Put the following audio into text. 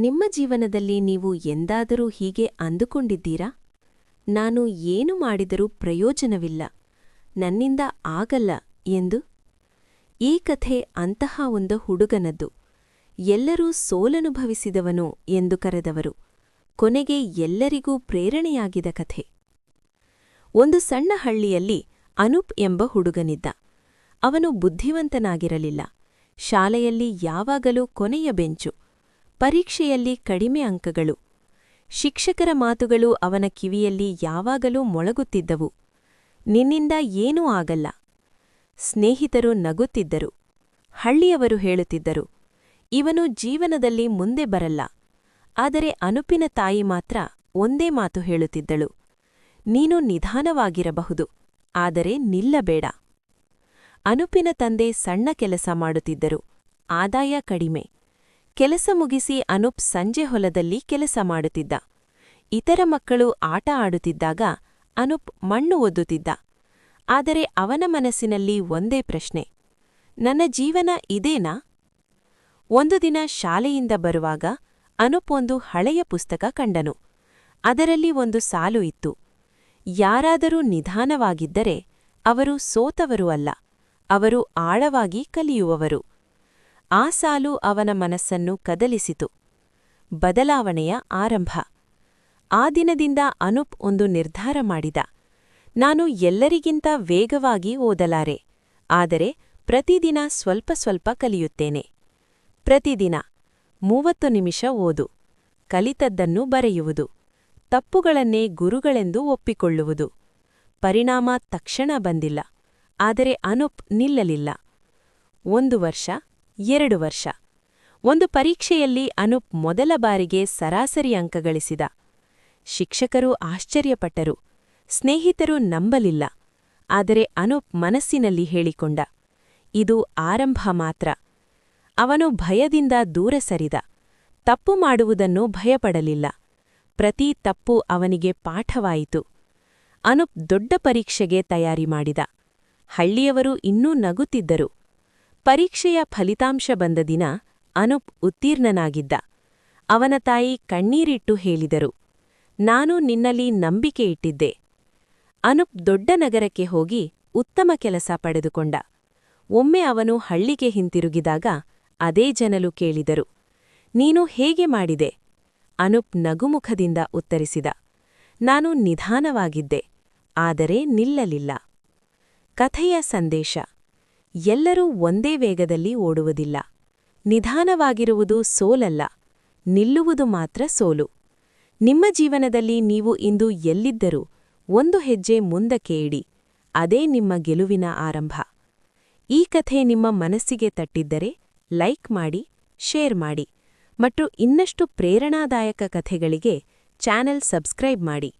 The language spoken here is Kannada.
ನಿಮ್ಮ ಜೀವನದಲ್ಲಿ ನೀವು ಎಂದಾದರೂ ಹೀಗೆ ಅಂದುಕೊಂಡಿದ್ದೀರಾ? ನಾನು ಏನು ಮಾಡಿದರೂ ಪ್ರಯೋಜನವಿಲ್ಲ, ನನ್ನಿಂದ ಆಗಲ್ಲ ಎಂದು? ಈ ಕಥೆ ಅಂತಹ ಒಂದು ಹುಡುಗನದ್ದು. ಎಲ್ಲರೂ ಸೋಲನುಭವಿಸಿದವನು ಎಂದು ಕರೆದವರು. ಕೊನೆಗೆ ಎಲ್ಲರಿಗೂ ಪ್ರೇರಣೆಯಾಗಿದ ಕಥೆ. ಒಂದು ಸಣ್ಣ ಹಳ್ಳಿಯಲ್ಲಿ ಅನೂಪ್ ಎಂಬ ಹುಡುಗನಿದ್ದ. ಅವನು ಬುದ್ಧಿವಂತನಾಗಿರಲಿಲ್ಲ. ಶಾಲೆಯಲ್ಲಿ ಯಾವಾಗಲೂ ಕೊನೆಯ ಬೆಂಚು. ಪರೀಕ್ಷೆಯಲ್ಲಿ ಕಡಿಮೆ ಅಂಕಗಳು. ಶಿಕ್ಷಕರ ಮಾತುಗಳು ಅವನ ಕಿವಿಯಲ್ಲಿ ಯಾವಾಗಲೂ ಮೊಳಗುತ್ತಿದ್ದವು. ನಿನ್ನಿಂದ ಏನೂ ಆಗಲ್ಲ. ಸ್ನೇಹಿತರು ನಗುತ್ತಿದ್ದರು. ಹಳ್ಳಿಯವರು ಹೇಳುತ್ತಿದ್ದರು, ಇವನು ಜೀವನದಲ್ಲಿ ಮುಂದೆ ಬರಲ್ಲ. ಆದರೆ ಅನುಪಿನ ತಾಯಿ ಮಾತ್ರ ಒಂದೇ ಮಾತು ಹೇಳುತ್ತಿದ್ದಳು. ನೀನು ನಿಧಾನವಾಗಿರಬಹುದು, ಆದರೆ ನಿಲ್ಲಬೇಡ. ಅನುಪಿನ ತಂದೆ ಸಣ್ಣ ಕೆಲಸ ಮಾಡುತ್ತಿದ್ದರು, ಆದಾಯ ಕಡಿಮೆ. ಕೆಲಸ ಮುಗಿಸಿ ಅನುಪ್ ಸಂಜೆ ಹೊಲದಲ್ಲಿ ಕೆಲಸ ಮಾಡುತ್ತಿದ್ದ. ಇತರ ಮಕ್ಕಳು ಆಟ ಆಡುತ್ತಿದ್ದಾಗ ಅನುಪ್ ಮಣ್ಣು ಒದ್ದುತ್ತಿದ್ದ. ಆದರೆ ಅವನ ಮನಸ್ಸಿನಲ್ಲಿ ಒಂದೇ ಪ್ರಶ್ನೆ. ನನ್ನ ಜೀವನ ಇದೇನಾ? ಒಂದು ದಿನ ಶಾಲೆಯಿಂದ ಬರುವಾಗ ಅನುಪ್ ಒಂದು ಹಳೆಯ ಪುಸ್ತಕ ಕಂಡನು. ಅದರಲ್ಲಿ ಒಂದು ಸಾಲು ಇತ್ತು. ಯಾರಾದರೂ ನಿಧಾನವಾಗಿದ್ದರೆ ಅವರು ಸೋತವರು ಅಲ್ಲ. ಅವರು ಆಳವಾಗಿ ಕಲಿಯುವವರು. ಆ ಸಾಲು ಅವನ ಮನಸ್ಸನ್ನು ಕದಲಿಸಿತು. ಬದಲಾವಣೆಯ ಆರಂಭ. ಆ ದಿನದಿಂದ ಅನುಪ್ ಒಂದು ನಿರ್ಧಾರ ಮಾಡಿದ. ನಾನು ಎಲ್ಲರಿಗಿಂತ ವೇಗವಾಗಿ ಓದಲಾರೆ. ಆದರೆ ಪ್ರತಿದಿನ ಸ್ವಲ್ಪ ಸ್ವಲ್ಪ ಕಲಿಯುತ್ತೇನೆ. ಪ್ರತಿದಿನ ಮೂವತ್ತು ನಿಮಿಷ ಓದು. ಕಲಿತದ್ದನ್ನು ಬರೆಯುವುದು. ತಪ್ಪುಗಳನ್ನೇ ಗುರುಗಳೆಂದು ಒಪ್ಪಿಕೊಳ್ಳುವುದು. ಪರಿಣಾಮ ತಕ್ಷಣ ಬಂದಿಲ್ಲ. ಆದರೆ ಅನುಪ್ ನಿಲ್ಲಲಿಲ್ಲ. ಒಂದು ವರ್ಷ ಎರಡು ವರ್ಷ. ಒಂದು ಪರೀಕ್ಷೆಯಲ್ಲಿ ಅನುಪ್ ಮೊದಲ ಬಾರಿಗೆ ಸರಾಸರಿ ಅಂಕ ಗಳಿಸಿದ. ಶಿಕ್ಷಕರು ಆಶ್ಚರ್ಯಪಟ್ಟರು. ಸ್ನೇಹಿತರು ನಂಬಲಿಲ್ಲ. ಆದರೆ ಅನುಪ್ ಮನಸ್ಸಿನಲ್ಲಿ ಹೇಳಿಕೊಂಡ. ಇದು ಆರಂಭ ಮಾತ್ರ. ಅವನು ಭಯದಿಂದ ದೂರ ಸರಿದ. ತಪ್ಪು ಮಾಡುವುದನ್ನು ಭಯಪಡಲಿಲ್ಲ. ಪ್ರತಿ ತಪ್ಪು ಅವನಿಗೆ ಪಾಠವಾಯಿತು. ಅನುಪ್ ದೊಡ್ಡ ಪರೀಕ್ಷೆಗೆ ತಯಾರಿ ಮಾಡಿದ. ಹಳ್ಳಿಯವರು ಇನ್ನೂ ನಗುತ್ತಿದ್ದರು. ಪರೀಕ್ಷೆಯ ಫಲಿತಾಂಶ ಬಂದ ದಿನ ಅನುಪ್ ಉತ್ತೀರ್ಣನಾಗಿದ್ದ. ಅವನ ತಾಯಿ ಕಣ್ಣೀರಿಟ್ಟು ಹೇಳಿದರು, ನಾನು ನಿನ್ನಲ್ಲಿ ನಂಬಿಕೆ ಇಟ್ಟಿದ್ದೆ. ಅನುಪ್ ದೊಡ್ಡ ನಗರಕ್ಕೆ ಹೋಗಿ ಉತ್ತಮ ಕೆಲಸ ಪಡೆದುಕೊಂಡ. ಒಮ್ಮೆ ಅವನು ಹಳ್ಳಿಗೆ ಹಿಂತಿರುಗಿದಾಗ ಅದೇ ಜನಲು ಕೇಳಿದರು, ನೀನು ಹೇಗೆ ಮಾಡಿದೆ? ಅನುಪ್ ನಗುಮುಖದಿಂದ ಉತ್ತರಿಸಿದ, ನಾನು ನಿಧಾನವಾಗಿದ್ದೆ, ಆದರೆ ನಿಲ್ಲಲಿಲ್ಲ. ಕಥೆಯ ಸಂದೇಶ. ಎಲ್ಲರೂ ಒಂದೇ ವೇಗದಲ್ಲಿ ಓಡುವುದಿಲ್ಲ. ನಿಧಾನವಾಗಿರುವುದು ಸೋಲಲ್ಲ, ನಿಲ್ಲುವುದು ಮಾತ್ರ ಸೋಲು. ನಿಮ್ಮ ಜೀವನದಲ್ಲಿ ನೀವು ಇಂದು ಎಲ್ಲಿದ್ದರೂ ಒಂದು ಹೆಜ್ಜೆ ಮುಂದಕ್ಕೆ ಇಡಿ, ಅದೇ ನಿಮ್ಮ ಗೆಲುವಿನ ಆರಂಭ. ಈ ಕಥೆ ನಿಮ್ಮ ಮನಸ್ಸಿಗೆ ತಟ್ಟಿದ್ದರೆ ಲೈಕ್ ಮಾಡಿ, ಶೇರ್ ಮಾಡಿ, ಮತ್ತು ಇನ್ನಷ್ಟು ಪ್ರೇರಣಾದಾಯಕ ಕಥೆಗಳಿಗೆ ಚಾನೆಲ್ ಸಬ್ಸ್ಕ್ರೈಬ್ ಮಾಡಿ.